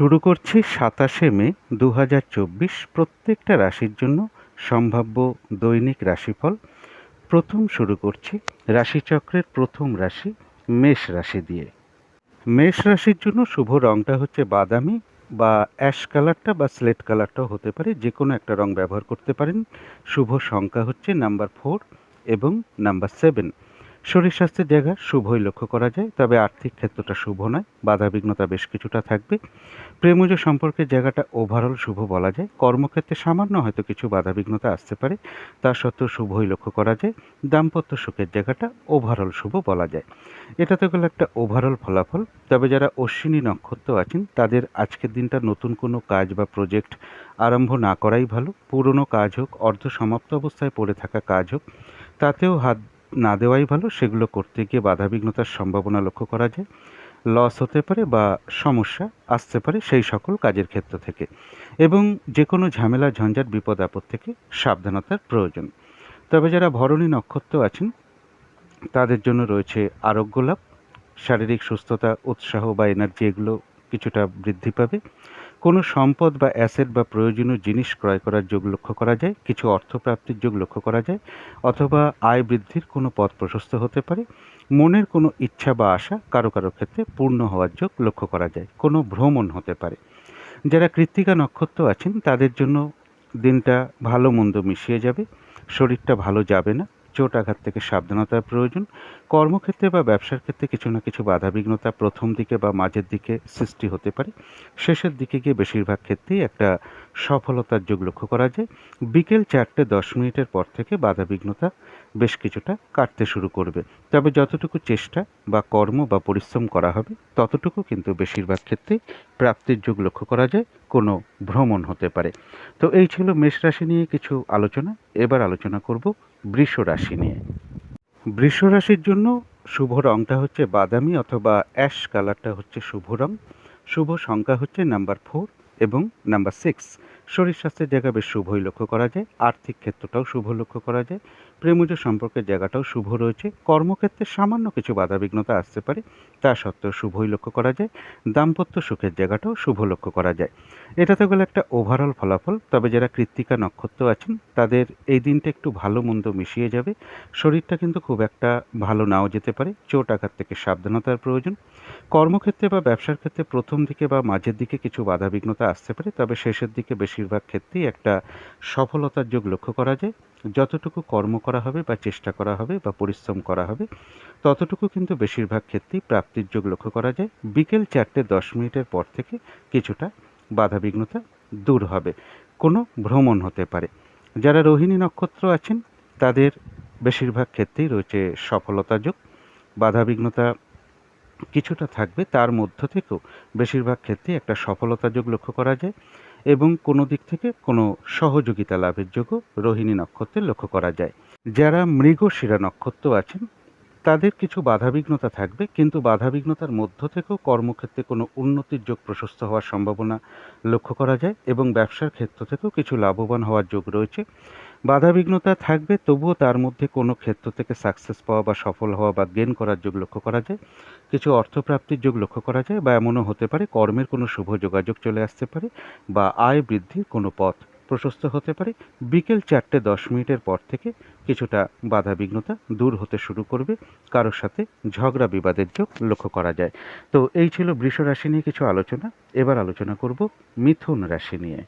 শুরু করছি সাতাশে মে দু হাজার চব্বিশ প্রত্যেকটা রাশির জন্য সম্ভাব্য দৈনিক রাশিফল। প্রথম শুরু করছি রাশিচক্রের প্রথম রাশি মেষ রাশি দিয়ে। মেষ রাশির জন্য শুভ রংটা হচ্ছে বাদামি বা অ্যাশ কালারটা বা স্লেট কালারটাও হতে পারে যে কোনো একটা রং ব্যবহার করতে পারেন। শুভ সংখ্যা হচ্ছে নাম্বার ফোর এবং নাম্বার সেভেন। শরীর স্বাস্থ্যের জায়গা শুভই লক্ষ্য করা যায়, তবে আর্থিক ক্ষেত্রটা শুভ নয়, বাধাবিঘ্নতা বেশ কিছুটা থাকবে। প্রেমজ সম্পর্কের জায়গাটা ওভারঅল শুভ বলা যায়, কর্মক্ষেত্রে সামান্য হয়তো কিছু বাধাবিঘ্নতা আসতে পারে, তা সত্ত্বেও শুভই লক্ষ্য করা যায়, দাম্পত্য সুখের জায়গাটা ওভারঅল শুভ বলা যায়। এটা তো গেল একটা ওভারঅল ফলাফল, তবে যারা অশ্বিনী নক্ষত্র আছেন, তাদের আজকের দিনটা নতুন কোনো কাজ বা প্রজেক্ট আরম্ভ না করাই ভালো, পুরনো কাজ হোক অর্ধ সমাপ্ত অবস্থায় পড়ে থাকা কাজ হোক, তাতেও হাত না দেওয়াই ভালো, সেগুলো করতে গিয়ে বাধাবিঘ্নতার সম্ভাবনা লক্ষ্য করা যায়। লস হতে পারে বা সমস্যা আসতে পারে সেই সকল কাজের ক্ষেত্র থেকে। এবং যে কোনো ঝামেলা, ঝঞ্ঝাট, বিপদ, আপদ থেকে সাবধানতার প্রয়োজন। তবে যারা ভরণী নক্ষত্র আছেন, তাদের জন্য রয়েছে আরোগ্য লাভ, শারীরিক সুস্থতা, উৎসাহ বা এনার্জি এগুলো কিছুটা বৃদ্ধি পাবে। কোনো সম্পদ বা অ্যাসেট বা প্রয়োজনীয় জিনিস ক্রয় করার যোগ লক্ষ্য করা যায়, কিছু অর্থপ্রাপ্তির যোগ লক্ষ্য করা যায়, অথবা আয় বৃদ্ধির কোনো পথ প্রশস্ত হতে পারে, মনের কোনো ইচ্ছা বা আশা কারও কারও ক্ষেত্রে পূর্ণ হওয়ার যোগ লক্ষ্য করা যায়, কোনো ভ্রমণ হতে পারে। যারা কৃত্তিকা নক্ষত্র আছেন, তাদের জন্য দিনটা ভালো মন্দ মিশিয়ে যাবে, শরীরটা ভালো যাবে না চোট আঘাত থেকে সাবধানতার প্রয়োজন। কর্মক্ষেত্রে বা ব্যবসার ক্ষেত্রে কিছু না কিছু বাধাবিঘ্নতা প্রথম দিকে বা মাঝের দিকে সৃষ্টি হতে পারে। শেষের দিকে গিয়ে বেশিরভাগ ক্ষেত্রেই একটা সফলতার যোগ লক্ষ্য করা যায়। বিকেল চারটে দশ মিনিটের পর থেকে বাধাবিঘ্নতা বেশ কিছুটা কাটতে শুরু করবে। তবে যতটুকু চেষ্টা বা কর্ম বা পরিশ্রম করা হবে, ততটুকু কিন্তু বেশিরভাগ ক্ষেত্রে প্রাপ্তির যোগ লক্ষ্য করা যায়, কোনো ভ্রমণ হতে পারে। তো এই ছিল মেষ রাশি নিয়ে কিছু আলোচনা। এবার আলোচনা করব বৃষ রাশি নিয়ে। বৃষ রাশির জন্য শুভ রংটা হচ্ছে বাদামি অথবা অ্যাশ কালারটা হচ্ছে শুভ রং। শুভ সংখ্যা হচ্ছে নাম্বার ফোর এবং নাম্বার সিক্স। শরীর স্বাস্থ্যের জায়গা বেশ শুভই লক্ষ্য করা যায়, আর্থিক ক্ষেত্রটাও শুভ লক্ষ্য করা যায়, প্রেমজ সম্পর্কের জায়গাটাও শুভ রয়েছে, কর্মক্ষেত্রে সামান্য কিছু বাধাবিঘ্নতা আসতে পারে, তা সত্ত্বেও শুভই লক্ষ্য করা যায়, দাম্পত্য সুখের জায়গাটাও শুভ লক্ষ্য করা যায়। এটা তো গেলো একটা ওভারঅল ফলাফল, তবে যারা কৃত্তিকা নক্ষত্র আছেন, তাদের এই দিনটা একটু ভালো মন্দ মিশিয়ে যাবে, শরীরটা কিন্তু খুব একটা ভালো নাও যেতে পারে, চোট আঘাত থেকে সাবধানতার প্রয়োজন। কর্মক্ষেত্রে বা ব্যবসার ক্ষেত্রে প্রথম দিকে বা মাঝের দিকে কিছু বাধাবিঘ্নতা আসতে পারে, তবে শেষের দিকে বেশিরভাগ ক্ষেত্রেই একটা সফলতার যোগ লক্ষ্য করা যায়। যতটুকু কর্ম করা হবে বা চেষ্টা করা হবে বা পরিশ্রম করা হবে, ততটুকু কিন্তু বেশিরভাগ ক্ষেত্রেই প্রাপ্তির যোগ লক্ষ্য করা যায়। বিকেল চারটে দশ মিনিটের পর থেকে কিছুটা বাধাবিঘ্নতা দূর হবে। কোনো ভ্রমণ হতে পারে। যারা রোহিণী নক্ষত্র আছেন, তাদের বেশিরভাগ ক্ষেত্রেই রয়েছে সফলতা যোগ। বাধাবিঘ্নতা কিছুটা থাকবে, তার মধ্য থেকেও বেশিরভাগ ক্ষেত্রে একটা সফলতা যোগ লক্ষ্য করা যায়। এবং কোনো দিক থেকে কোনো সহযোগিতা লাভের যোগ্য রোহিণী নক্ষত্রে লক্ষ্য করা যায়। যারা মৃগশিরা নক্ষত্র আছেন, তাদের কিছু বাধাবিঘ্নতা থাকবে, কিন্তু বাধাবিঘ্নতার মধ্য থেকেও কর্মক্ষেত্রে কোনো উন্নতির যোগ প্রশস্ত হওয়ার সম্ভাবনা লক্ষ্য করা যায় এবং ব্যবসার ক্ষেত্র থেকেও কিছু লাভবান হওয়ার যোগ রয়েছে। বাধাবিঘ্নতা থাকবে, তবুও তার মধ্যে কোনো ক্ষেত্র থেকে সাকসেস পাওয়া বা সফল হওয়া বা গেন করার যোগ লক্ষ্য করা যায়। কিছু অর্থপ্রাপ্তির যোগ লক্ষ্য করা যায় বা এমনও হতে পারে, কর্মের কোনো শুভ যোগাযোগ চলে আসতে পারে বা আয় বৃদ্ধির কোনো পথ প্রশস্ত হতে পারে। বিকেল চারটে দশ মিনিটের পর থেকে কিছুটা বাধা বিঘ্নতা দূর হতে শুরু করবে, কারোর সাথে ঝগড়া বিবাদের যোগ লক্ষ্য করা যায়। তো এই ছিল বৃষ রাশি নিয়ে কিছু আলোচনা। এবার আলোচনা করব মিথুন রাশি নিয়ে।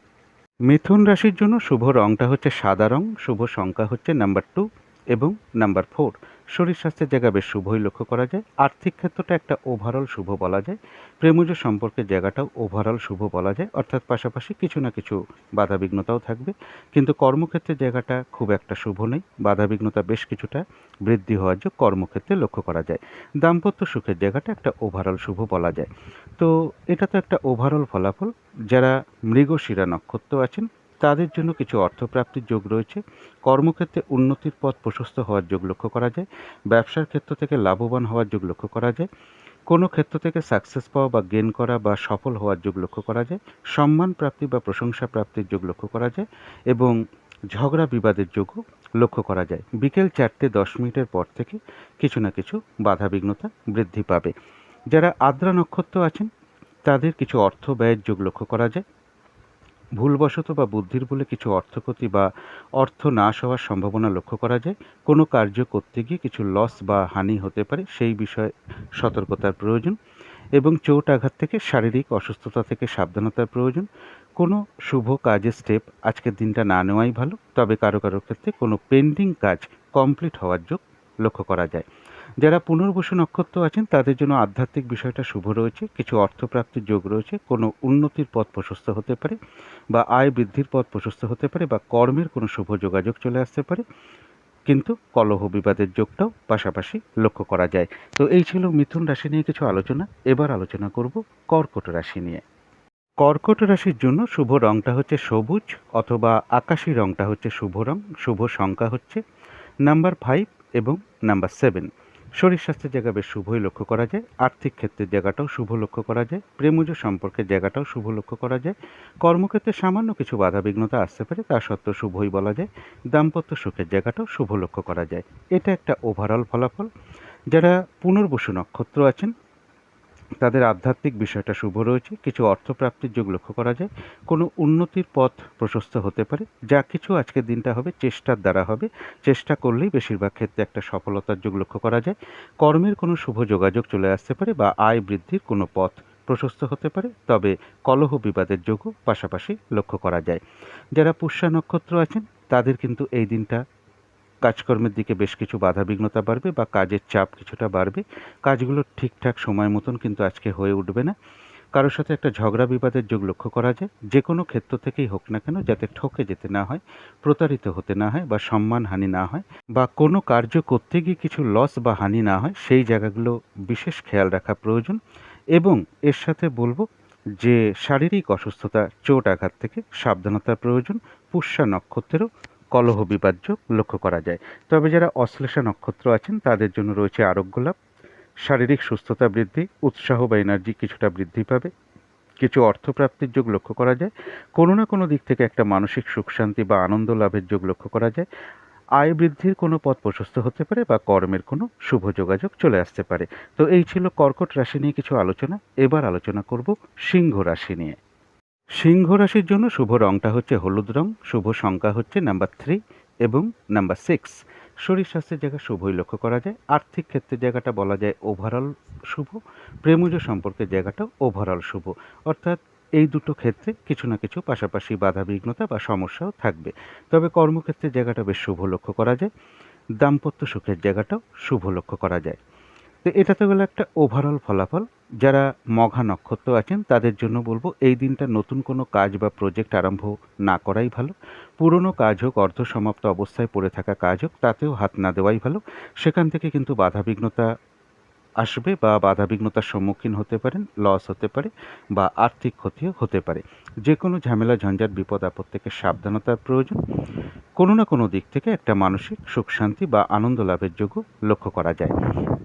মিথুন রাশির জন্য শুভ রংটা হচ্ছে সাদা রং, শুভ সংখ্যা হচ্ছে নাম্বার টু এবং নাম্বার ফোর শরীর স্বাস্থ্যের জায়গা বেশ শুভই লক্ষ্য করা যায়। আর্থিক ক্ষেত্রটা একটা ওভারঅল শুভ বলা যায়। প্রেমজ সম্পর্কের জায়গাটাও ওভারঅল শুভ বলা যায়। অর্থাৎ পাশাপাশি কিছু না কিছু বাধাবিঘ্নতাও থাকবে। কিন্তু কর্মক্ষেত্রের জায়গাটা খুব একটা শুভ নেই বাধাবিঘ্নতা বেশ কিছুটা বৃদ্ধি হওয়ার যোগ কর্মক্ষেত্রে লক্ষ্য করা যায়। দাম্পত্য সুখের জায়গাটা একটা ওভারঅল শুভ বলা যায়। তো এটা তো একটা ওভারঅল ফলাফল। যারা মৃগশিরা নক্ষত্র আছেন তাদের জন্য কিছু অর্থপ্রাপ্তির যোগ রয়েছে। কর্মক্ষেত্রে উন্নতির পথ প্রশস্ত হওয়ার যোগ লক্ষ্য করা যায়। ব্যবসার ক্ষেত্র থেকে লাভবান হওয়ার যোগ লক্ষ্য করা যায়। কোনো ক্ষেত্র থেকে সাকসেস পাওয়া বা গেন করা বা সফল হওয়ার যোগ লক্ষ্য করা যায়। সম্মান প্রাপ্তি বা প্রশংসা প্রাপ্তির যোগ লক্ষ্য করা যায় এবং ঝগড়া বিবাদের যোগও লক্ষ্য করা যায়। বিকেল চারটে দশ মিনিটের পর থেকে কিছু না কিছু বাধা বিঘ্নতা বৃদ্ধি পাবে। যারা আদ্রা নক্ষত্র আছেন, তাদের কিছু অর্থ ব্যয়ের যোগ লক্ষ্য করা যায়। ভুলবশত বা বুদ্ধির বলে কিছু অর্থক্ষতি বা অর্থ নাশ হওয়ার সম্ভাবনা লক্ষ্য করা যায়, কোনো কার্য করতে গিয়ে কিছু লস বা হানি হতে পারে, সেই বিষয়ে সতর্কতার প্রয়োজন এবং চোট আঘাত থেকে শারীরিক অসুস্থতা থেকে সাবধানতার প্রয়োজন। কোনো শুভ কাজের স্টেপ আজকের দিনটা না নেওয়াই ভালো, তবে কারও কারও ক্ষেত্রে কোনো পেন্ডিং কাজ কমপ্লিট হওয়ার যোগ লক্ষ্য করা যায়। যারা পুনর্বসু নক্ষত্র আছেন, তাদের জন্য আধ্যাত্মিক বিষয়টা শুভ রয়েছে। কিছু অর্থপ্রাপ্তির যোগ রয়েছে। কোনো উন্নতির পথ প্রশস্ত হতে পারে বা আয় বৃদ্ধির পথ প্রশস্ত হতে পারে বা কর্মের কোনো শুভ যোগাযোগ চলে আসতে পারে। কিন্তু কলহ বিবাদের যোগটাও পাশাপাশি লক্ষ্য করা যায়। তো এই ছিল মিথুন রাশি নিয়ে কিছু আলোচনা। এবার আলোচনা করব কর্কট রাশি নিয়ে। কর্কট রাশির জন্য শুভ রংটা হচ্ছে সবুজ অথবা আকাশি রংটা হচ্ছে শুভ রং, শুভ সংখ্যা হচ্ছে নাম্বার ফাইভ এবং নাম্বার সেভেন শরীর স্বাস্থ্যের জায়গা বেশ শুভই লক্ষ্য করা যায়, আর্থিক ক্ষেত্রের জায়গাটাও শুভ লক্ষ্য করা যায়, প্রেমজ সম্পর্কের জায়গাটাও শুভ লক্ষ্য করা যায়, কর্মক্ষেত্রে সামান্য কিছু বাধা বিঘ্নতা আসতে পারে, তা সত্ত্বেও শুভই বলা যায়, দাম্পত্য সুখের জায়গাটাও শুভ লক্ষ্য করা যায়। এটা একটা ওভারঅল ফলাফল। যারা পুনর্বসু নক্ষত্র আছেন তাদের আধ্যাত্মিক বিষয়টা শুভ রয়েছে, কিছু অর্থপ্রাপ্তির যোগ লক্ষ্য করা যায়, কোনো উন্নতির পথ প্রশস্ত হতে পারে, যা কিছু আজকের দিনটা হবে, চেষ্টার দ্বারা হবে, চেষ্টা করলেই বেশিরভাগ ক্ষেত্রে একটা সফলতার যোগ লক্ষ্য করা যায়, কর্মের কোনো শুভ যোগাযোগ চলে আসতে পারে বা আয় বৃদ্ধির কোনো পথ প্রশস্ত হতে পারে, তবে কলহ বিবাদের যোগও পাশাপাশি লক্ষ্য করা যায়। যারা পুষ্যা নক্ষত্র আছেন, তাদের কিন্তু এই দিনটা কাজকর্মের দিকে বেশ কিছু বাধা বিঘ্নতা বাড়বে বা কাজের চাপ কিছুটা বাড়বে। কাজগুলো ঠিকঠাক সময় মতন কিন্তু আজকে হয়ে উঠবে না। কারোর সাথে একটা ঝগড়া বিবাদের যোগ লক্ষ্য করা যায়। যে কোনো ক্ষেত্র থেকেই হোক না কেন যাতে ঠকে যেতে না হয়, প্রতারিত হতে না হয় বা সম্মান হানি না হয় বা কোনো কার্য করতে গিয়ে কিছু লস বা হানি না হয়, সেই জায়গাগুলো বিশেষ খেয়াল রাখা প্রয়োজন। এবং এর সাথে বলব যে শারীরিক অসুস্থতা, চোট আঘাত থেকে সাবধানতার প্রয়োজন। পুষ্যা নক্ষত্রেরও কলহ বিবাদ্য লক্ষ্য করা যায়। তবে যারা অশ্লেষা নক্ষত্র আছেন, তাদের জন্য রয়েছে আরোগ্য লাভ। শারীরিক সুস্থতা বৃদ্ধি, উৎসাহ বা এনার্জি কিছুটা বৃদ্ধি পাবে। কিছু অর্থপ্রাপ্তির যোগ লক্ষ্য করা যায়। কোনো না কোনো দিক থেকে একটা মানসিক সুখ শান্তি বা আনন্দ লাভের যোগ লক্ষ্য করা যায়। আয় বৃদ্ধির কোনো পথ প্রশস্ত হতে পারে বা কর্মের কোনো শুভ যোগাযোগ চলে আসতে পারে। তো এই ছিল কর্কট রাশি নিয়ে কিছু আলোচনা। এবার আলোচনা করব সিংহ রাশি নিয়ে। সিংহ রাশির জন্য শুভ রংটা হচ্ছে হলুদ রং, শুভ সংখ্যা হচ্ছে নাম্বার থ্রি এবং নাম্বার সিক্স শরীর স্বাস্থ্যের জায়গা শুভই লক্ষ্য করা যায়, আর্থিক ক্ষেত্রে জায়গাটা বলা যায় ওভারঅল শুভ, প্রেমজ সম্পর্কের জায়গাটা ওভারঅল শুভ। অর্থাৎ এই দুটো ক্ষেত্রে কিছু না কিছু পাশাপাশি বাধা বিঘ্নতা বা সমস্যাও থাকবে। তবে কর্মক্ষেত্রে জায়গাটা বেশ শুভ লক্ষ্য করা যায়, দাম্পত্য সুখের জায়গাটাও শুভ লক্ষ্য করা যায়। তো এটা তো গেলো একটা ওভারঅল ফলাফল। যারা মঘা নক্ষত্র আছেন, তাদের জন্য বলব এই দিনটা নতুন কোনো কাজ বা প্রজেক্ট আরম্ভ না করাই ভালো। পুরনো কাজ হোক অর্ধ সমাপ্ত অবস্থায় পড়ে থাকা কাজ হোক, তাতেও হাত না দেওয়াই ভালো। সেখান থেকে কিন্তু বাধাবিঘ্নতা আসবে বা বাধাবিঘ্নতার সম্মুখীন হতে পারেন লস হতে পারে বা আর্থিক ক্ষতিও হতে পারে। যে কোনো ঝামেলা, ঝঞ্ঝাট, বিপদ, আপদ থেকে সাবধানতার প্রয়োজন। কোনো না কোনো দিক থেকে একটা মানসিক সুখ, শান্তি বা আনন্দ লাভের যোগ্য লক্ষ্য করা যায়।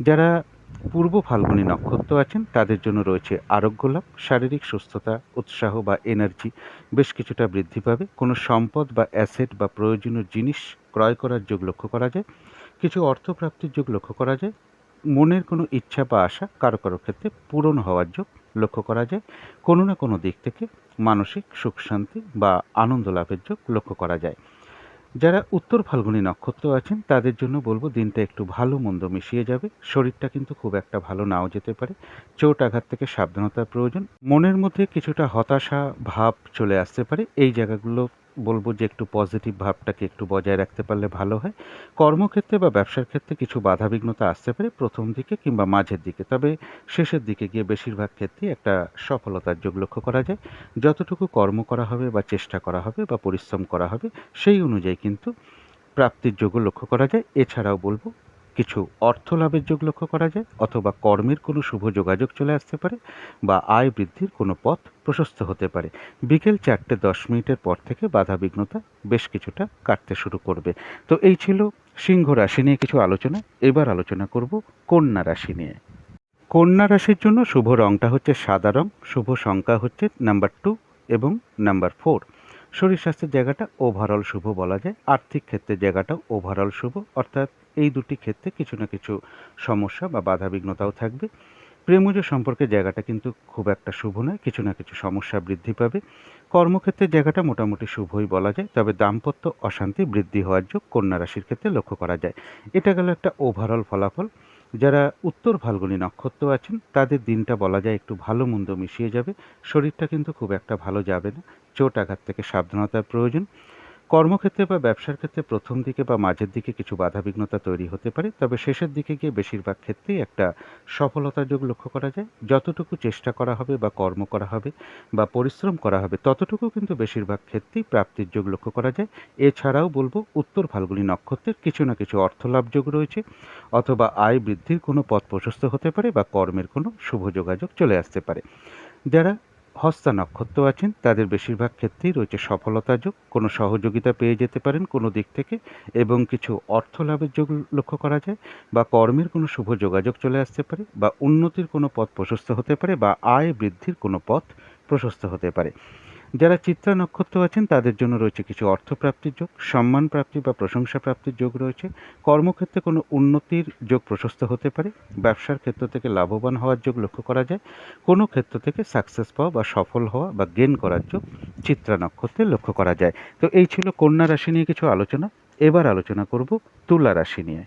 যারা পূর্ব ফাল্গুনী নক্ষত্র আছেন, তাদের জন্য রয়েছে আরোগ্য লাভ, শারীরিক সুস্থতা, উৎসাহ বা এনার্জি বেশ কিছুটা বৃদ্ধি পাবে। কোনো সম্পদ বা অ্যাসেট বা প্রয়োজনীয় জিনিস ক্রয় করার যোগ লক্ষ্য করা যায়। কিছু অর্থপ্রাপ্তির যোগ লক্ষ্য করা যায়। মনের কোনো ইচ্ছা বা আশা কারও কারও ক্ষেত্রে পূরণ হওয়ার যোগ লক্ষ্য করা যায়। কোনো না কোনো দিক থেকে মানসিক সুখ, শান্তি বা আনন্দ লাভের যোগ লক্ষ্য করা যায়। যারা উত্তর ফাল্গুনী নক্ষত্র আছেন, তাদের জন্য বলব দিনটা একটু ভালো মন্দ মিশিয়ে যাবে। শরীরটা কিন্তু খুব একটা ভালো নাও যেতে পারে। চোট আঘাত থেকে সাবধানতার প্রয়োজন। মনের মধ্যে কিছুটা হতাশা, ভাব চলে আসতে পারে। এই জায়গাগুলো বলব যে একটু পজিটিভ ভাবটাকে একটু বজায় রাখতে পারলে ভালো হয়। কর্মক্ষেত্রে বা ব্যবসার ক্ষেত্রে কিছু বাধাবিঘ্নতা আসতে পারে প্রথম দিকে কিংবা মাঝের দিকে। তবে শেষের দিকে গিয়ে বেশিরভাগ ক্ষেত্রে একটা সফলতার যোগ লক্ষ্য করা যায়। যতটুকু কর্ম করা হবে বা চেষ্টা করা হবে বা পরিশ্রম করা হবে, সেই অনুযায়ী কিন্তু প্রাপ্তির যোগও লক্ষ্য করা যায়। এছাড়াও বলব কিছু অর্থ লাভের যোগ লক্ষ্য করা যায়, অথবা কর্মের কোনো শুভ যোগাযোগ চলে আসতে পারে, বা আয় বৃদ্ধির কোনো পথ প্রশস্ত হতে পারে। বিকেল চারটে দশ মিনিটের পর থেকে বাধা বিঘ্নতা বেশ কিছুটা কাটতে শুরু করবে। তো এই ছিল সিংহ রাশি নিয়ে কিছু আলোচনা। এবার আলোচনা করব কন্যা রাশি নিয়ে। কন্যা রাশির জন্য শুভ রংটা হচ্ছে সাদা রং, শুভ সংখ্যা হচ্ছে নাম্বার টু এবং নাম্বার ফোর। শরীর স্বাস্থ্যের জায়গাটা ওভারঅল শুভ বলা যায়, আর্থিক ক্ষেত্রে জায়গাটাও ওভারঅল শুভ, অর্থাৎ এই দুটি ক্ষেত্রে কিছু না কিছু সমস্যা বা বাধা বিঘ্নতাও থাকবে। প্রেমজ সম্পর্কে জায়গাটা কিন্তু খুব একটা শুভ নয়, কিছু না কিছু সমস্যা বৃদ্ধি পাবে। কর্মক্ষেত্রের জায়গাটা মোটামুটি শুভই বলা যায়, তবে দাম্পত্য অশান্তি বৃদ্ধি হওয়ার যোগ কন্যা রাশির ক্ষেত্রে লক্ষ্য করা যায়। এটা গেল একটা ওভারঅল ফলাফল। যারা উত্তর ফাল্গুনী নক্ষত্র আছেন, তাদের দিনটা বলা যায় একটু ভালো মন্দ মিশিয়ে যাবে। শরীরটা কিন্তু খুব একটা ভালো যাবে না। চোট আঘাত থেকে সাবধানতার প্রয়োজন। কর্মক্ষেত্রে বা ব্যবসার ক্ষেত্রে প্রথম দিকে বা মাঝের দিকে কিছু বাধাবিঘ্নতা তৈরি হতে পারে, তবে শেষের দিকে গিয়ে বেশিরভাগ ক্ষেত্রেই একটা সফলতার যোগ লক্ষ্য করা যায়। যতটুকু চেষ্টা করা হবে বা কর্ম করা হবে বা পরিশ্রম করা হবে ততটুকু কিন্তু বেশিরভাগ ক্ষেত্রেই প্রাপ্তির যোগ লক্ষ্য করা যায়। এছাড়াও বলব, উত্তর ফাল্গুনী নক্ষত্রের কিছু না কিছু অর্থলাভ যোগ রয়েছে, অথবা আয় বৃদ্ধির কোনো পথ প্রশস্ত হতে পারে বা কর্মের কোনো শুভ যোগাযোগ চলে আসতে পারে। যারা হস্তা নক্ষত্র আছেন, তাদের বেশিরভাগ ক্ষেত্রেই রয়েছে সফলতা যোগ, কোনো সহযোগিতা পেয়ে যেতে পারেন কোনো দিক থেকে, এবং কিছু অর্থ লাভের যোগ লক্ষ্য করা যায়, বা কর্মের কোনো শুভ যোগাযোগ চলে আসতে পারে, বা উন্নতির কোনো পথ প্রশস্ত হতে পারে, বা আয় বৃদ্ধির কোনো পথ প্রশস্ত হতে পারে। যারা চিত্রা নক্ষত্র আছেন, তাদের জন্য রয়েছে কিছু অর্থপ্রাপ্তির যোগ সম্মান প্রাপ্তি বা প্রশংসা প্রাপ্তির যোগ রয়েছে। কর্মক্ষেত্রে কোনো উন্নতির যোগ প্রশস্ত হতে পারে। ব্যবসার ক্ষেত্র থেকে লাভবান হওয়ার যোগ লক্ষ্য করা যায়। কোনো ক্ষেত্র থেকে সাকসেস পাওয়া বা সফল হওয়া বা গেন করার যোগ চিত্রা নক্ষত্রে লক্ষ্য করা যায়। তো এই ছিল কন্যা রাশি নিয়ে কিছু আলোচনা। এবার আলোচনা করব তুলা রাশি নিয়ে।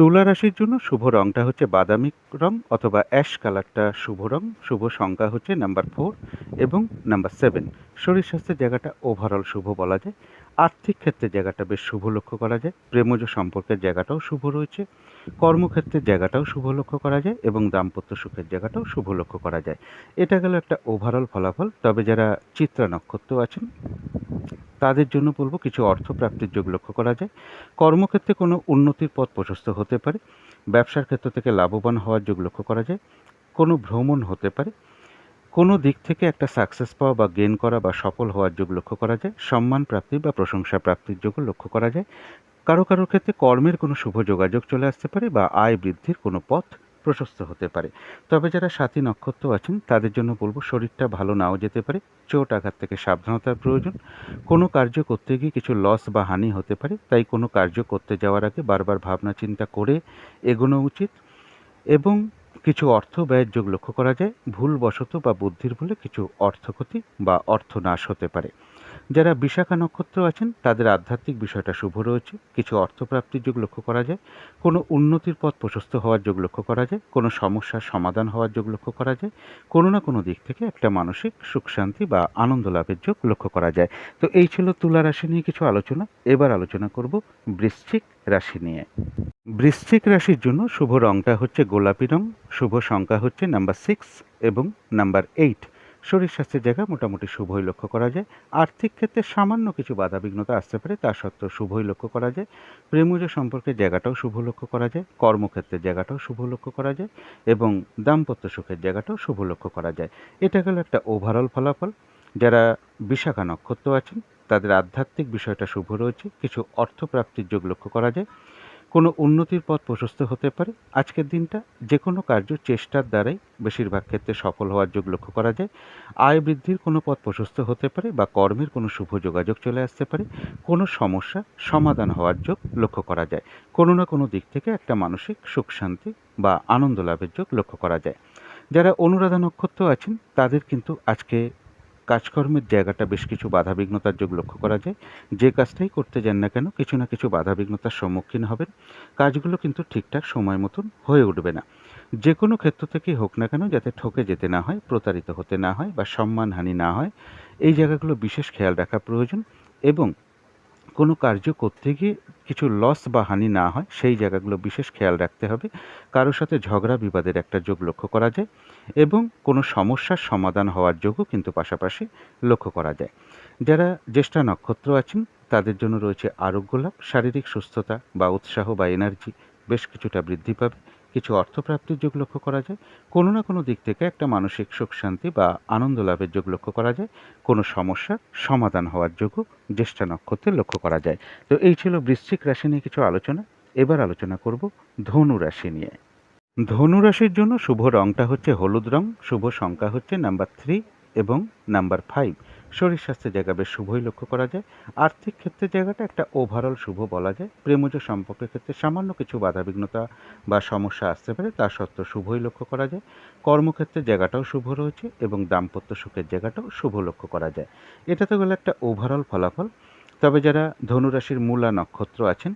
তুলা রাশির জন্য শুভ রংটা হচ্ছে বাদামি রং অথবা অ্যাশ কালারটা শুভ রং। শুভ সংখ্যা হচ্ছে নাম্বার ফোর এবং নাম্বার সেভেন। শরীর স্বাস্থ্যের জায়গাটা ওভারঅল শুভ বলা যায়। আর্থিক ক্ষেত্রে জায়গাটা বেশ শুভ লক্ষ্য করা যায়। প্রেমজ সম্পর্কের জায়গাটাও শুভ রয়েছে। কর্মক্ষেত্রের জায়গাটাও শুভ লক্ষ্য করা যায় এবং দাম্পত্য সুখের জায়গাটাও শুভ লক্ষ্য করা যায়। এটা গেল একটা ওভারঅল ফলাফল। তবে যারা চিত্রা নক্ষত্র আছেন, তাদের জন্য বলব কিছু অর্থপ্রাপ্তির যোগ লক্ষ্য করা যায়। কর্মক্ষেত্রে কোনো উন্নতির পথ প্রশস্ত হতে পারে। ব্যবসার ক্ষেত্র থেকে লাভবান হওয়ার যোগ লক্ষ্য করা যায়। কোনো ভ্রমণ হতে পারে। কোনো দিক থেকে একটা সাকসেস পাওয়া বা গেন করা বা সফল হওয়ার যোগ লক্ষ্য করা যায়, সম্মান প্রাপ্তি বা প্রশংসা প্রাপ্তির যোগও লক্ষ্য করা যায়। কারও কারোর ক্ষেত্রে কর্মের কোনো শুভ যোগাযোগ চলে আসতে পারে বা আয় বৃদ্ধির কোনো পথ প্রশস্ত হতে পারে। তবে যারা সাথী নক্ষত্র আছেন, তাদের জন্য বলব শরীরটা ভালো নাও যেতে পারে, চোট আঘাত থেকে সাবধানতার প্রয়োজন। কোনো কার্য করতে গিয়ে কিছু লস বা হানি হতে পারে, তাই কোনো কার্য করতে যাওয়ার আগে বারবার ভাবনা চিন্তা করে এগোনো উচিত। এবং কিছু অর্থ ব্যয়ের যোগ লক্ষ্য করা যায়, ভুলবশত বা বুদ্ধির ভুলে কিছু অর্থক্ষতি বা অর্থ নাশ হতে পারে। যারা বিশাখা নক্ষত্র আছেন, তাদের আধ্যাত্মিক বিষয়টা শুভ রয়েছে। কিছু অর্থপ্রাপ্তির যোগ লক্ষ্য করা যায়, কোনো উন্নতির পথ প্রশস্ত হওয়ার যোগ লক্ষ্য করা যায়, কোনো সমস্যার সমাধান হওয়ার যোগ লক্ষ্য করা যায়, কোনো না কোনো দিক থেকে একটা মানসিক সুখ শান্তি বা আনন্দ লাভের যোগ লক্ষ্য করা যায়। তো এই ছিল তুলা রাশি নিয়ে কিছু আলোচনা। এবার আলোচনা করব বৃশ্চিক রাশি নিয়ে। বৃশ্চিক রাশির জন্য শুভ রংটা হচ্ছে গোলাপি রং, শুভ সংখ্যা হচ্ছে নাম্বার সিক্স এবং নাম্বার এইট শরীর স্বাস্থ্যের জায়গা মোটামুটি শুভই লক্ষ্য করা যায়। আর্থিক ক্ষেত্রে সামান্য কিছু বাধাবিঘ্নতা আসতে পারে, তা সত্ত্বেও শুভই লক্ষ্য করা যায়। প্রেমজ সম্পর্কের জায়গাটাও শুভ লক্ষ্য করা যায়, কর্মক্ষেত্রের জায়গাটাও শুভ লক্ষ্য করা যায় এবং দাম্পত্য সুখের জায়গাটাও শুভ লক্ষ্য করা যায়। এটা গেল একটা ওভারঅল ফলাফল। যারা বিশাখা নক্ষত্র আছেন, তাদের আধ্যাত্মিক বিষয়টা শুভ রয়েছে, কিছু অর্থপ্রাপ্তির যোগ লক্ষ্য করা যায়। কোনো উন্নতির পথ প্রশস্ত হতে পারে। আজকের দিনটা যে কোনো কার্য চেষ্টার দ্বারাই বেশিরভাগ ক্ষেত্রে সফল হওয়ার যোগ লক্ষ্য করা যায়। আয় বৃদ্ধির কোনো পথ প্রশস্ত হতে পারে বা কর্মের কোনো শুভ যোগাযোগ চলে আসতে পারে। কোনো সমস্যা সমাধান হওয়ার যোগ লক্ষ্য করা যায়। কোনো না কোনো দিক থেকে একটা মানসিক সুখ শান্তি বা আনন্দ লাভের যোগ লক্ষ্য করা যায়। যারা অনুরাধা নক্ষত্র আছেন, তাদের কিন্তু আজকে কাজকর্মের জায়গাটা বেশ কিছু বাধাবিঘ্নতার যোগ লক্ষ্য করা যায়। যে কাজটাই করতে যান না কেন, কিছু না কিছু বাধাবিঘ্নতার সম্মুখীন হবেন। কাজগুলো কিন্তু ঠিকঠাক সময় মতন হয়ে উঠবে না। যে কোনো ক্ষেত্র থেকেই হোক না কেন, যাতে ঠকে যেতে না হয়, প্রতারিত হতে না হয় বা সম্মানহানি না হয়, এই জায়গাগুলো বিশেষ খেয়াল রাখা প্রয়োজন এবং কোনো কার্য করতে গিয়ে কিছু লস বা হানি না হয়, সেই জায়গাগুলো বিশেষ খেয়াল রাখতে হবে। কারোর সাথে ঝগড়া বিবাদের একটা যোগ লক্ষ্য করা যায় এবং কোনো সমস্যার সমাধান হওয়ার যোগও কিন্তু পাশাপাশি লক্ষ্য করা যায়। যারা জ্যেষ্ঠা নক্ষত্র আছেন, তাদের জন্য রয়েছে আরোগ্য লাভ, শারীরিক সুস্থতা বা উৎসাহ বা এনার্জি বেশ কিছুটা বৃদ্ধি পাবে। কিছু অর্থপ্রাপ্তির যোগ লক্ষ্য করা যায়, কোনো না কোনো দিক থেকে একটা মানসিক সুখ শান্তি বা আনন্দ লাভের যোগ লক্ষ্য করা যায়, কোনো সমস্যার সমাধান হওয়ার যোগও জ্যেষ্ঠা নক্ষত্রে লক্ষ্য করা যায়। তো এই ছিল বৃশ্চিক রাশি নিয়ে কিছু আলোচনা, এবার আলোচনা করব ধনু রাশি নিয়ে। ধনু রাশির জন্য শুভ রংটা হচ্ছে হলুদ রং, শুভ সংখ্যা হচ্ছে নাম্বার থ্রি এবং নাম্বার ফাইভ শরীর স্বাস্থ্যের জায়গা বেশ শুভই লক্ষ্য করা যায়। আর্থিক ক্ষেত্রে জায়গাটা একটা ওভারঅল শুভ বলা যায়। প্রেমজ সম্পর্কের ক্ষেত্রে সামান্য কিছু বাধাবিঘ্নতা বা সমস্যা আসতে পারে, তা সত্ত্বেও শুভই লক্ষ্য করা যায়। কর্মক্ষেত্রে জায়গাটাও শুভ রয়েছে এবং দাম্পত্য সুখের জায়গাটাও শুভ লক্ষ্য করা যায়। এটা তো গেলো একটা ওভারঅল ফলাফল। তবে যারা ধনুরাশির মূলা নক্ষত্র আছেন,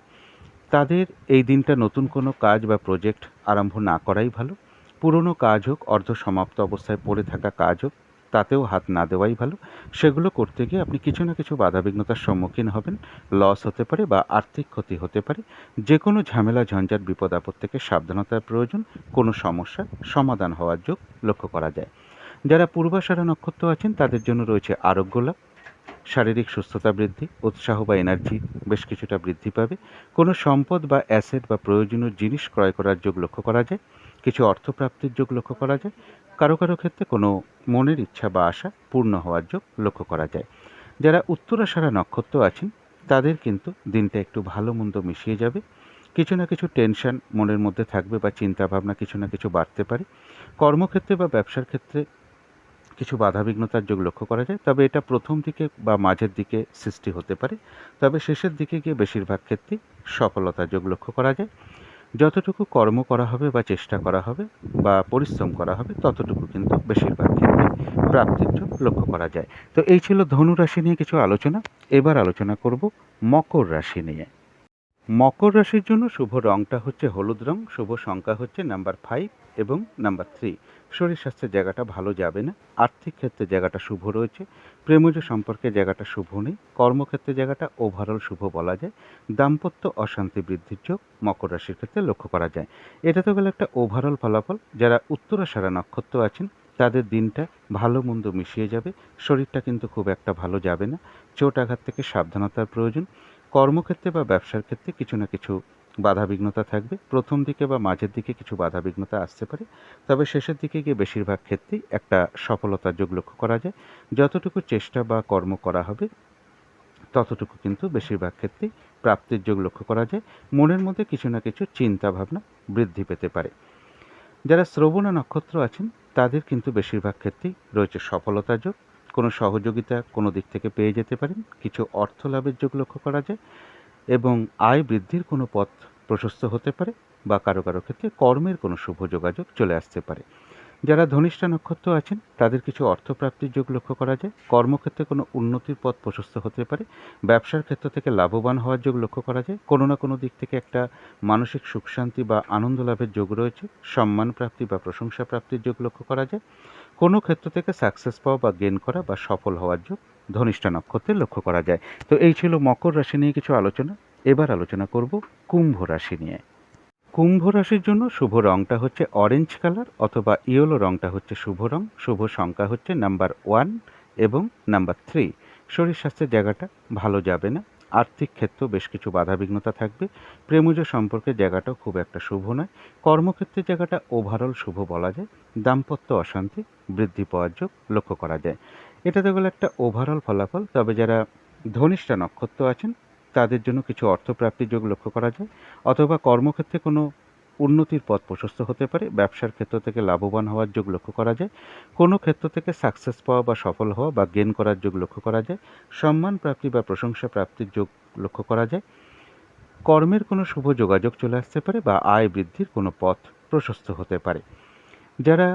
তাদের এই দিনটা নতুন কোনো কাজ বা প্রজেক্ট আরম্ভ না করাই ভালো। পুরনো কাজ হোক অর্ধ সমাপ্ত অবস্থায় পড়ে থাকা কাজ হোক তাতেও হাত না দেওয়াই ভালো। সেগুলো করতে গিয়ে আপনি কিছু না কিছু বাধাবিঘ্নতার সম্মুখীন হবেন। লস হতে পারে বা আর্থিক ক্ষতি হতে পারে। যে কোনো ঝামেলা, ঝঞ্ঝাট, বিপদ, আপদ থেকে সাবধানতার প্রয়োজন। কোনো সমস্যা, সমাধান হওয়ার যোগ লক্ষ্য করা যায়। যারা পূর্বাষাঢ়া নক্ষত্র আছেন, তাদের জন্য রয়েছে আরোগ্য লাভ, শারীরিক সুস্থতা বৃদ্ধি, উৎসাহ বা এনার্জি বেশ কিছুটা বৃদ্ধি পাবে। কোনো সম্পদ বা অ্যাসেট বা প্রয়োজনীয় জিনিস ক্রয় করার যোগ লক্ষ্য করা যায়। কিছু অর্থপ্রাপ্তির যোগ লক্ষ্য করা যায়। কারও কারও ক্ষেত্রে কোনো মনের ইচ্ছা বা আশা পূর্ণ হওয়ার যোগ লক্ষ্য করা যায়। যারা উত্তরাষাঢ়া নক্ষত্র আছেন, তাদের কিন্তু দিনটা একটু ভালো মন্দ মিশিয়ে যাবে। কিছু না কিছু টেনশন মনের মধ্যে থাকবে বা চিন্তা ভাবনা কিছু না কিছু বাড়তে পারে। কর্মক্ষেত্রে বা ব্যবসার ক্ষেত্রে কিছু বাধাবিঘ্নতার যোগ লক্ষ্য করা যায়, তবে এটা প্রথম দিকে বা মাঝের দিকে সৃষ্টি হতে পারে। তবে শেষের দিকে গিয়ে বেশিরভাগ ক্ষেত্রেই সফলতার যোগ লক্ষ্য করা যায়। যতটুকু কর্ম করা হবে বা চেষ্টা করা হবে বা পরিশ্রম করা হবে, ততটুকু কিন্তু বেশিরভাগ ক্ষেত্রে প্রাপ্তির লক্ষ্য করা যায়। তো এই ছিল ধনু রাশি নিয়ে কিছু আলোচনা। এবার আলোচনা করব মকর রাশি নিয়ে। মকর রাশির জন্য শুভ রংটা হচ্ছে হলুদ রং, শুভ সংখ্যা হচ্ছে নাম্বার ফাইভ এবং নাম্বার থ্রি, শরীর স্বাস্থ্যের জায়গাটা ভালো যাবে না, আর্থিক ক্ষেত্রে জায়গাটা শুভ রয়েছে প্রেমজ সম্পর্কে জায়গাটা শুভ নেই, কর্মক্ষেত্রে জায়গাটা ওভারঅল শুভ বলা যায়, দাম্পত্য অশান্তি বৃদ্ধির যোগ মকর রাশির ক্ষেত্রে লক্ষ্য করা যায়। এটা তো গেল একটা ওভারঅল ফলাফল, যারা উত্তরাষাঢ়া নক্ষত্র আছেন, তাদের দিনটা ভালো মন্দ মিশিয়ে যাবে, শরীরটা কিন্তু খুব একটা ভালো যাবে না, চোট আঘাত থেকে সাবধানতার প্রয়োজন, কর্মক্ষেত্রে বা ব্যবসার ক্ষেত্রে কিছু না কিছু বাধাবিঘ্নতা থাকবে। প্রথম দিকে বা মাঝের দিকে কিছু বাধাবিঘ্নতা আসতে পারে। তবে শেষের দিকে গিয়ে বেশিরভাগ ক্ষেত্রেই একটা সফলতার যোগ লক্ষ্য করা যায়। যতটুকু চেষ্টা বা কর্ম করা হবে, ততটুকু কিন্তু বেশিরভাগ ক্ষেত্রেই প্রাপ্তির যোগ লক্ষ্য করা যায়। মনের মধ্যে কিছু না কিছু চিন্তা ভাবনা বৃদ্ধি পেতে পারে। যারা শ্রবণ নক্ষত্র আছেন, তাদের কিন্তু বেশিরভাগ ক্ষেত্রেই রয়েছে সফলতার যোগ। কোনো সহযোগিতা কোনো দিক থেকে পেয়ে যেতে পারেন। কিছু অর্থ লাভের যোগ লক্ষ্য করা যায় এবং আয় বৃদ্ধির কোনো পথ প্রশস্ত হতে পারে বা কারও কারও ক্ষেত্রে কর্মের কোনো শুভ যোগাযোগ চলে আসতে পারে। যারা ধনিষ্ঠা নক্ষত্র আছেন, তাদের কিছু অর্থপ্রাপ্তির যোগ লক্ষ্য করা যায়। কর্মক্ষেত্রে কোনো উন্নতির পথ প্রশস্ত হতে পারে। ব্যবসার ক্ষেত্র থেকে লাভবান হওয়ার যোগ লক্ষ্য করা যায়। কোনো না কোনো দিক থেকে একটা মানসিক সুখ শান্তি বা আনন্দ লাভের যোগ রয়েছে। সম্মান প্রাপ্তি বা প্রশংসা প্রাপ্তির যোগ লক্ষ্য করা যায়। কোনো ক্ষেত্র থেকে সাকসেস পাওয়া বা গেন করা বা সফল হওয়ার যোগ ধনিষ্ঠা নক্ষত্রে লক্ষ্য করা যায়। তো এই ছিল মকর রাশি নিয়ে কিছু আলোচনা। এবার আলোচনা করব কুম্ভ রাশি নিয়ে। কুম্ভ রাশির জন্য শুভ রংটা হচ্ছে অরেঞ্জ কালার অথবা ইয়েলো রংটা হচ্ছে শুভ রং। শুভ সংখ্যা হচ্ছে নাম্বার ওয়ান এবং নাম্বার থ্রি শরীর স্বাস্থ্যের জায়গাটা ভালো যাবে না। আর্থিক ক্ষেত্রেও বেশ কিছু বাধাবিঘ্নতা থাকবে। প্রেমজ সম্পর্কে জায়গাটাও খুব একটা শুভ নয়। কর্মক্ষেত্রে জায়গাটা ওভারঅল শুভ বলা যায়। দাম্পত্য অশান্তি বৃদ্ধি পাওয়ার যোগ লক্ষ্য করা যায়। এটাতে গেলে একটা ওভারঅল ফলাফল। তবে যারা ধনিষ্ঠা নক্ষত্র আছেন তাদের জন্য কিছু অর্থপ্রাপ্তির যোগ লক্ষ্য করা যায়, অথবা কর্মক্ষেত্রে কোনো উন্নতির পথ প্রশস্ত হতে পারে, ব্যবসার ক্ষেত্র থেকে লাভবান হওয়ার যোগ লক্ষ্য করা যায়, কোনো ক্ষেত্র থেকে সাকসেস পাওয়া বা সফল হওয়া বা গেন করার যোগ লক্ষ্য করা যায়, সম্মান প্রাপ্তি বা প্রশংসা প্রাপ্তির যোগ লক্ষ্য করা যায়, কর্মের কোনো শুভ যোগাযোগ চলে আসতে পারে বা আয় বৃদ্ধির কোনো পথ প্রশস্ত হতে পারে। যারা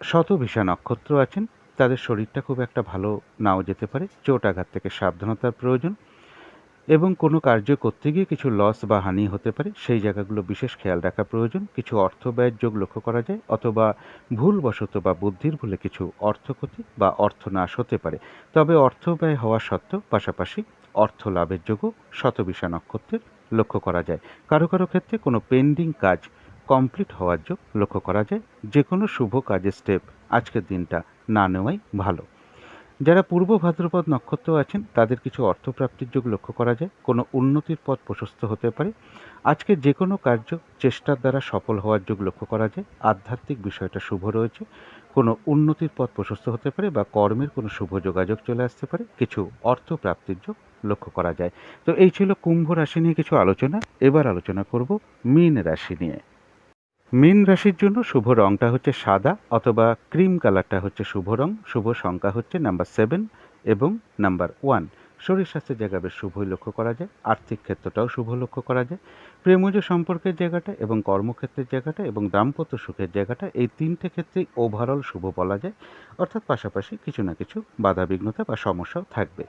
শতভিসা নক্ষত্র আছেন, তাদের শরীরটা খুব একটা ভালো নাও যেতে পারে, চোট আঘাত থেকে সাবধানতার প্রয়োজন এবং কোনো কার্য করতে গিয়ে কিছু লস বা হানি হতে পারে, সেই জায়গাগুলো বিশেষ খেয়াল রাখা প্রয়োজন। কিছু অর্থ ব্যয়ের যোগ লক্ষ্য করা যায়, অথবা ভুলবশত বা বুদ্ধির ভুলে কিছু অর্থ ক্ষতি বা অর্থ নাশ হতে পারে। তবে অর্থ ব্যয় হওয়া সত্ত্বেও পাশাপাশি অর্থ লাভের যোগও শতবিশা নক্ষত্রের লক্ষ্য করা যায়। কারও কারও ক্ষেত্রে কোনো পেন্ডিং কাজ কমপ্লিট হওয়ার যোগ লক্ষ্য করা যায়। যে কোনো শুভ কাজের স্টেপ আজকের দিনটা না নেওয়াই ভালো। যারা পূর্ব ভাদ্রপদ নক্ষত্র আছেন, তাদের কিছু অর্থপ্রাপ্তির যোগ লক্ষ্য করা যায়। কোনো উন্নতির পথ প্রশস্ত হতে পারে। আজকে যে কোনো কার্য চেষ্টার দ্বারা সফল হওয়ার যোগ লক্ষ্য করা যায়। আধ্যাত্মিক বিষয়টা শুভ রয়েছে। কোনো উন্নতির পথ প্রশস্ত হতে পারে বা কর্মের কোনো শুভ যোগাযোগ চলে আসতে পারে। কিছু অর্থ প্রাপ্তির যোগ লক্ষ্য করা যায়। তো এই ছিল কুম্ভ রাশি নিয়ে কিছু আলোচনা। এবার আলোচনা করব মীন রাশি নিয়ে। মীন রাশির জন্য শুভ রংটা হচ্ছে সাদা অথবা ক্রিম কালারটা হচ্ছে শুভ রং। শুভ সংখ্যা হচ্ছে নাম্বার সেভেন এবং নাম্বার ওয়ান শরীর স্বাস্থ্যের জায়গা বেশ শুভই লক্ষ্য করা যায়, আর্থিক ক্ষেত্রটাও শুভ লক্ষ্য করা যায়, প্রেমজ সম্পর্কের জায়গাটা এবং কর্মক্ষেত্রের জায়গাটা এবং দাম্পত্য সুখের জায়গাটা এই তিনটে ক্ষেত্রেই ওভারঅল শুভ বলা যায়। অর্থাৎ পাশাপাশি কিছু না কিছু বাধা বিঘ্নতা বা সমস্যাও থাকবে।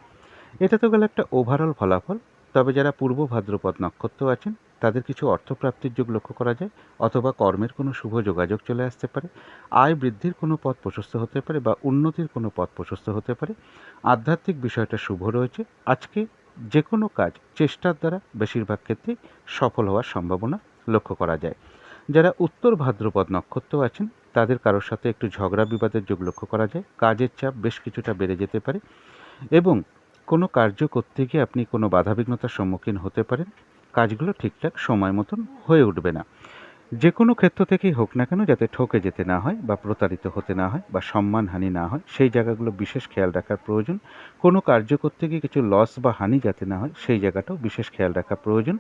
এটা তো গেল একটা ওভারঅল ফলাফল তবে যারা পূর্ব ভাদ্রপদ নক্ষত্র আছেন, তাদের কিছু অর্থপ্রাপ্তির যোগ লক্ষ্য করা যায়, অথবা কর্মের কোনো শুভ যোগাযোগ চলে আসতে পারে, আয় বৃদ্ধির কোনো পথ প্রশস্ত হতে পারে বা উন্নতির কোনো পথ প্রশস্ত হতে পারে। আধ্যাত্মিক বিষয়টা শুভ রয়েছে। আজকে যে কোনো কাজ চেষ্টার দ্বারা বেশিরভাগ ক্ষেত্রেই সফল হওয়ার সম্ভাবনা লক্ষ্য করা যায়। যারা উত্তর ভাদ্রপদ নক্ষত্র আছেন, তাদের কারোর সাথে একটু ঝগড়া বিবাদের যোগ লক্ষ্য করা যায়। কাজের চাপ বেশ কিছুটা বেড়ে যেতে পারে এবং কোনো কার্য করতে গিয়ে আপনি কোনো বাধাবিঘ্নতার সম্মুখীন হতে পারেন, কাজগুলো ঠিকঠাক সময় মতন হয়ে উঠবে না। যে কোনো ক্ষেত্র থেকেই হোক না কেন, যাতে ঠকে যেতে না হয় বা প্রতারিত হতে না হয় বা সম্মানহানি না হয়, সেই জায়গাগুলো বিশেষ খেয়াল রাখার প্রয়োজন। কোনো কার্য করতে গিয়ে কিছু লস বা হানি যাতে না হয়, সেই জায়গাটাও বিশেষ খেয়াল রাখা প্রয়োজন।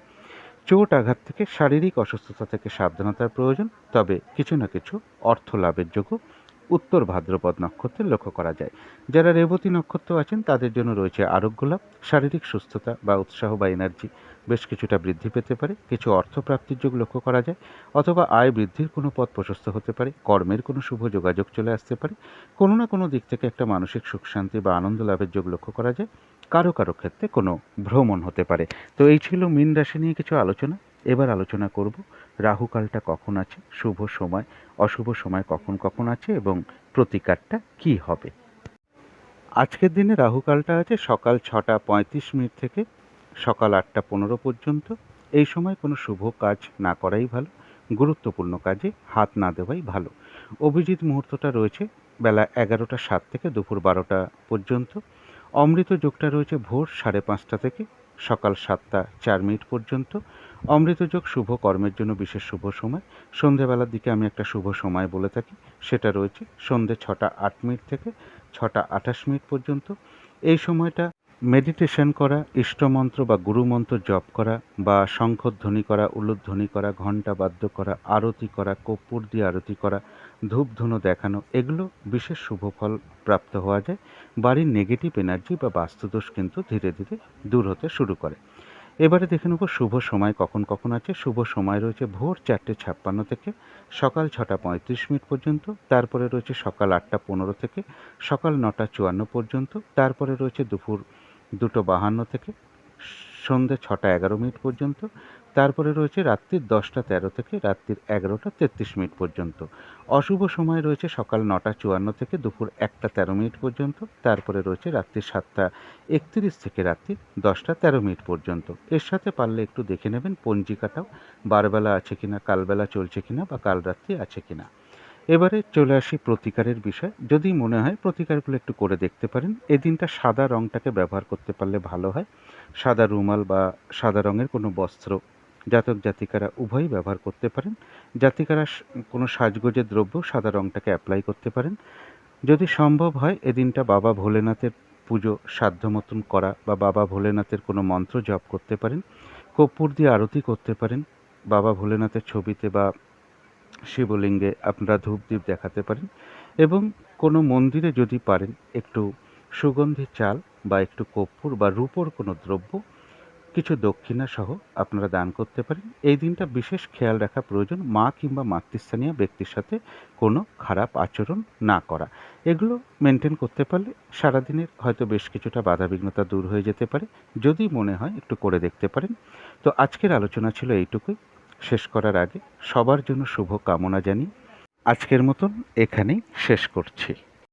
চোট আঘাত থেকে শারীরিক অসুস্থতা থেকে সাবধানতার প্রয়োজন। তবে কিছু না কিছু অর্থ লাভের যোগ্য উত্তর ভাদ্রপদ নক্ষত্রে লক্ষ্য করা যায়। যারা রেবতী নক্ষত্র আছেন, তাদের জন্য রয়েছে আরোগ্য লাভ শারীরিক সুস্থতা বা উৎসাহ বা এনার্জি বেশ কিছুটা বৃদ্ধি পেতে পারে। কিছু অর্থপ্রাপ্তির যোগ লক্ষ্য করা যায়। অথবা আয় বৃদ্ধির কোনো পথ প্রশস্ত হতে পারে। কর্মের কোনো শুভ যোগাযোগ চলে আসতে পারে। কোনো না কোনো দিক থেকে একটা মানসিক সুখ, শান্তি বা আনন্দ লাভের যোগ লক্ষ্য করা যায়। কারও কারও ক্ষেত্রে কোনো ভ্রমণ হতে পারে। তো এই ছিল মীন রাশি নিয়ে কিছু আলোচনা। এবার আলোচনা করব রাহুকালটা কখন আছে? শুভ সময়, অশুভ সময় কখন কখন আছে এবং প্রতিকারটা কি হবে? আজকের দিনে রাহুকালটা আছে সকাল ছটা পঁয়ত্রিশ মিনিট থেকে সকাল আটটা পনেরো পর্যন্ত। এই সময় কোনো শুভ কাজ না করাই ভালো, গুরুত্বপূর্ণ কাজে হাত না দেওয়াই ভালো। অভিজিৎ মুহূর্তটা রয়েছে বেলা এগারোটা সাত থেকে দুপুর বারোটা পর্যন্ত। অমৃত যোগটা রয়েছে ভোর সাড়ে পাঁচটা থেকে সকাল সাতটা চার মিনিট পর্যন্ত। অমৃতযোগ শুভ কর্মের জন্য বিশেষ শুভ সময়। সন্ধেবেলার দিকে আমি একটা শুভ সময় বলে থাকি, সেটা রয়েছে সন্ধে ছটা আট মিনিট থেকে ছটা আঠাশ মিনিট পর্যন্ত। এই সময়টা মেডিটেশন করা, ইষ্টমন্ত্র বা গুরুমন্ত্র জপ করা বা শঙ্খধ্বনি করা, উলুধ্বনি করা, ঘণ্টা বাদ্য করা, আরতি করা, কর্পূর দিয়ে আরতি করা ধূপ ধুনো দেখানো, এগুলো বিশেষ শুভ ফল প্রাপ্ত হওয়া যায়। বাড়ির নেগেটিভ এনার্জি বা বাস্তুদোষ কিন্তু ধীরে ধীরে দূর হতে শুরু করে। এবারে দেখে নেব শুভ সময় কখন কখন আছে। শুভ সময় রয়েছে ভোর চারটে ছাপ্পান্ন থেকে, সকাল ছটা পঁয়ত্রিশ মিনিট পর্যন্ত, তারপরে রয়েছে সকাল আটটা পনেরো থেকে, সকাল নটা চুয়ান্ন পর্যন্ত, তারপরে রয়েছে দুপুর দুটো বাহান্ন থেকে, সন্ধ্যে ছটা এগারো মিনিট পর্যন্ত তারপরে রয়েছে রাত্রির দশটা তেরো থেকে রাত্রির এগারোটা তেত্রিশ মিনিট পর্যন্ত। অশুভ সময় রয়েছে সকাল নটা চুয়ান্ন থেকে দুপুর একটা তেরো মিনিট পর্যন্ত। তারপরে রয়েছে রাত্রি সাতটা একত্রিশ থেকে রাত্রি দশটা তেরো মিনিট পর্যন্ত। এর সাথে পারলে একটু দেখে নেবেন পঞ্জিকাটাও, বারবেলা আছে কিনা, কালবেলা চলছে কিনা বা কাল রাত্রি আছে কিনা। এবারে চলে আসি প্রতিকারের বিষয়। যদি মনে হয় প্রতিকারগুলো একটু করে দেখতে পারেন। এই দিনটা সাদা রঙটাকে ব্যবহার করতে পারলে ভালো হয়। সাদা রুমাল বা সাদা রঙের কোনো বস্ত্র জাতক জাতিকারা উভয়ই ব্যবহার করতে পারেন। জাতিকারা কোনো সাজগোজের দ্রব্য সাদা রঙটাকে অ্যাপ্লাই করতে পারেন। যদি সম্ভব হয়, এদিনটা বাবা ভোলেনাথের পুজো সাধ্য মতন করা বা বাবা ভোলেনাথের কোনো মন্ত্র জপ করতে পারেন। কর্পূর দিয়ে আরতি করতে পারেন। বাবা ভোলেনাথের ছবিতে বা শিবলিঙ্গে আপনারা ধূপদীপ দেখাতে পারেন। এবং কোনো মন্দিরে যদি পারেন, একটু সুগন্ধি চাল বা একটু কর্পূর বা রূপোর কোনো দ্রব্য কিছু দক্ষিণা সহ আপনারা দান করতে পারেন। এই দিনটা বিশেষ খেয়াল রাখা প্রয়োজন, মা কিংবা মাতৃস্থানীয় ব্যক্তির সাথে কোনো খারাপ আচরণ না করা। এগুলো মেনটেন করতে পারলে সারাদিনের হয়তো বেশ কিছুটা বাধাবিঘ্নতা দূর হয়ে যেতে পারে, যদি মনে হয় একটু করে দেখতে পারেন। তো আজকের আলোচনা ছিল এইটুকুই। শেষ করার আগে সবার জন্য শুভ কামনা জানি আজকের মতন এখানেই শেষ করছি।